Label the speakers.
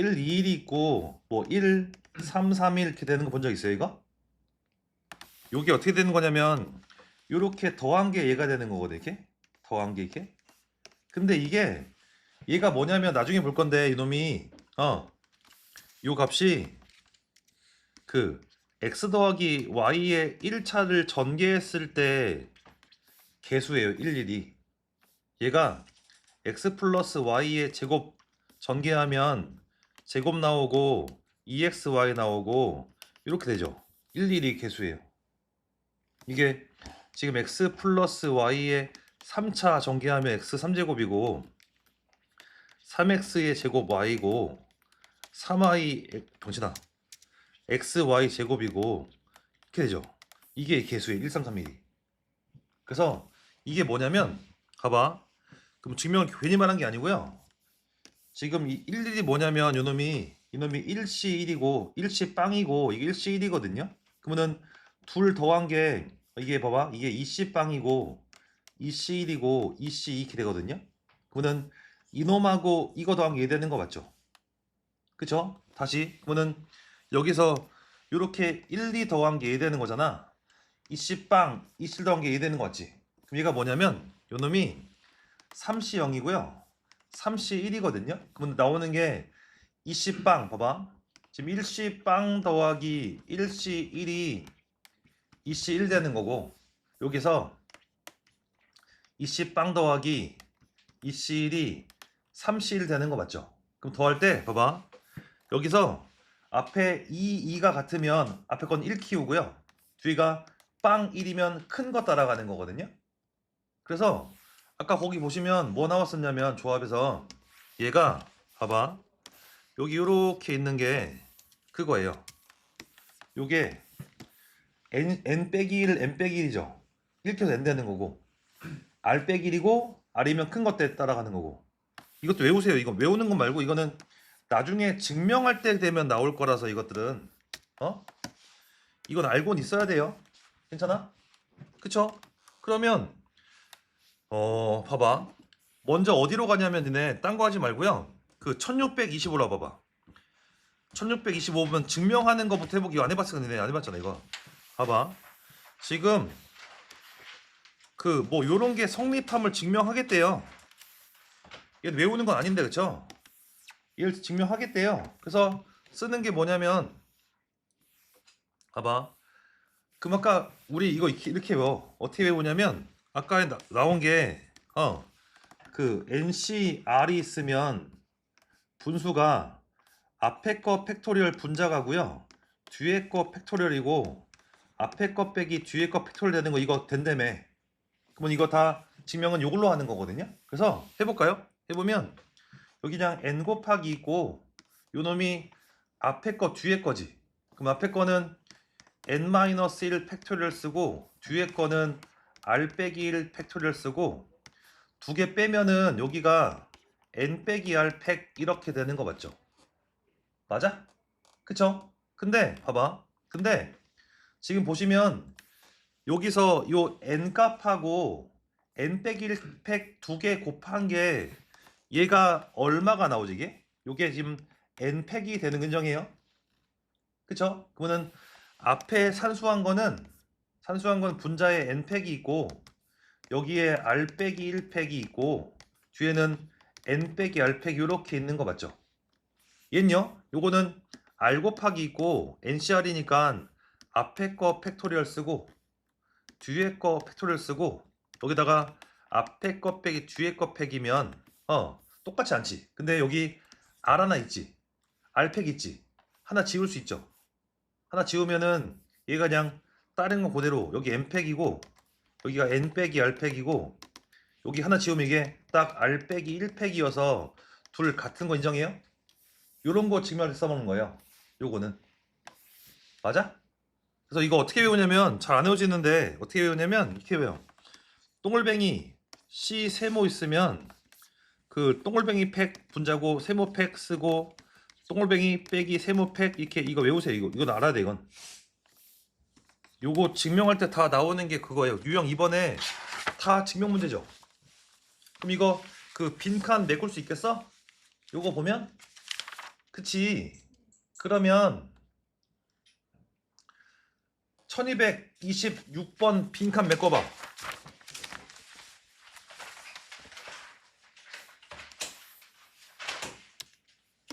Speaker 1: 1, 2, 1이 있고 뭐 1, 3, 3, 1 이렇게 되는 거 본 적 있어요, 이거? 요게 어떻게 되는 거냐면 요렇게 더한 게 얘가 되는 거거든, 이렇게. 더한 게 이렇게. 근데 이게 얘가 뭐냐면 나중에 볼 건데 이놈이 어. 요 값이 그 x 더하기 y의 1차를 전개했을 때 개수예요. 1, 1이. 얘가 x 플러스 y의 제곱 전개하면 제곱 나오고 2xy 나오고 이렇게 되죠. 1, 1이 개수예요. 이게 지금 x 플러스 y의 3차 전개하면 x 3제곱이고 3x의 제곱 y고 3y 병신아 xy 제곱이고 이렇게 되죠. 이게 개수의 1, 3, 3, 1이. 그래서 이게 뭐냐면 가봐. 그럼 증명을 괜히 말한 게 아니고요. 지금 이 1, 1이 뭐냐면 요놈이 이놈이 1시 1이고 1시 빵이고 이게 1시 1이거든요. 그러면은 둘 더한 게 이게 봐봐. 이게 2시 빵이고 2시 1이고 2시 2 이렇게 되거든요. 그러면은 이놈하고 이거 더한 게 되는 거 맞죠? 그쵸? 다시 그러면은 여기서 이렇게 1, 2 더한 게 되는 거잖아. 2시 빵, 2시 더한 게 되는 거 맞지? 그럼 얘가 뭐냐면 요놈이 3시 0이고요. 3시 1이거든요. 그러면 나오는 게 2시 빵 봐봐. 지금 1시 빵 더하기 1시 1이 2시 1 되는 거고 여기서 2시 빵 더하기 2시 1이 3시 1 되는 거 맞죠? 그럼 더할 때 봐봐. 여기서 앞에 2, 2가 같으면 앞에 건 1 키우고요. 뒤가 빵 1이면 큰 거 따라가는 거거든요. 그래서 아까 거기 보시면 뭐 나왔었냐면 조합에서 얘가 봐봐. 여기 요렇게 있는 게 그거예요. 요게 n, n 빼기 1, n 빼기 1이죠. 1켜서 n 되는 거고 r 빼기 1이고 r이면 큰것때 따라가는 거고 이것도 외우세요. 이거 외우는 건 말고 이거는 나중에 증명할 때 되면 나올 거라서 이것들은 어? 이건 알고는 있어야 돼요. 괜찮아? 그쵸? 그러면 어 봐봐. 먼저 어디로 가냐면 니네 딴 거 하지 말고요. 그 1625로 와봐봐. 1625면 증명하는 거부터 해보기 안 해봤어 니네. 안 해봤잖아 이거. 봐봐. 지금 그 뭐 요런 게 성립함을 증명하겠대요. 얘 외우는 건 아닌데 그쵸? 이걸 증명하겠대요. 그래서 쓰는 게 뭐냐면 봐봐. 그럼 아까 우리 이거 이렇게, 이렇게 외워. 어떻게 외우냐면 아까 나, 나온 게 어 그 NCR이 있으면 분수가 앞에 거 팩토리얼 분자가고요. 뒤에 거 팩토리얼이고 앞에 거 빼기 뒤에 거 팩토리얼 되는 거 이거 된다며. 그러면 이거 다 증명은 이걸로 하는 거거든요. 그래서 해볼까요? 해보면 여기 그냥 n 곱하기 있고 요 놈이 앞에 거 뒤에 거지. 그럼 앞에 거는 n-1 팩토리얼 쓰고 뒤에 거는 r 빼기 1 팩토리얼 쓰고 두 개 빼면은 여기가 n 빼기 r 팩 이렇게 되는 거 맞죠? 맞아? 그쵸? 근데 봐봐 근데 지금 보시면 여기서 요 n 값하고 n 빼기 1 팩 두 개 곱한 게 얘가 얼마가 나오지 이게? 요게 지금 n 팩이 되는 근정이에요 그쵸? 그러면은 앞에 산수한 거는 산수한 건 분자에 n 팩이 있고 여기에 r 빼기 1 팩이 있고 뒤에는 n 빼기 r 팩이 이렇게 있는 거 맞죠? 얘는요? 요거는 r 곱하기 있고 ncr이니까 앞에 거 팩토리얼 쓰고 뒤에 거 팩토리얼 쓰고 여기다가 앞에 거 빼기 뒤에 거 팩이면 어 똑같지 않지? 근데 여기 r 하나 있지? r 팩 있지? 하나 지울 수 있죠? 하나 지우면은 얘가 그냥 다른 거 그대로 여기 n 팩이고 여기가 n 빼기 r 팩이고 여기 하나 지우면 이게 딱 r 빼기 1 팩이어서 둘 같은 거 인정해요? 요런 거 증명할 때 써먹는 거예요. 요거는 맞아? 그래서 이거 어떻게 외우냐면 잘 안 외워지는데 어떻게 외우냐면 이렇게 외워. 동글뱅이 C 세모 있으면 그 동글뱅이 팩 분자고 세모 팩 쓰고 동글뱅이 빼기 세모 팩 이렇게 이거 외우세요. 이거 이건 알아야 돼 이건. 요거 증명할 때 다 나오는 게 그거예요. 유형 이번에 다 증명 문제죠. 그럼 이거 그 빈칸 메꿀 수 있겠어? 요거 보면 그치 그러면 1226번 빈칸 메꿔봐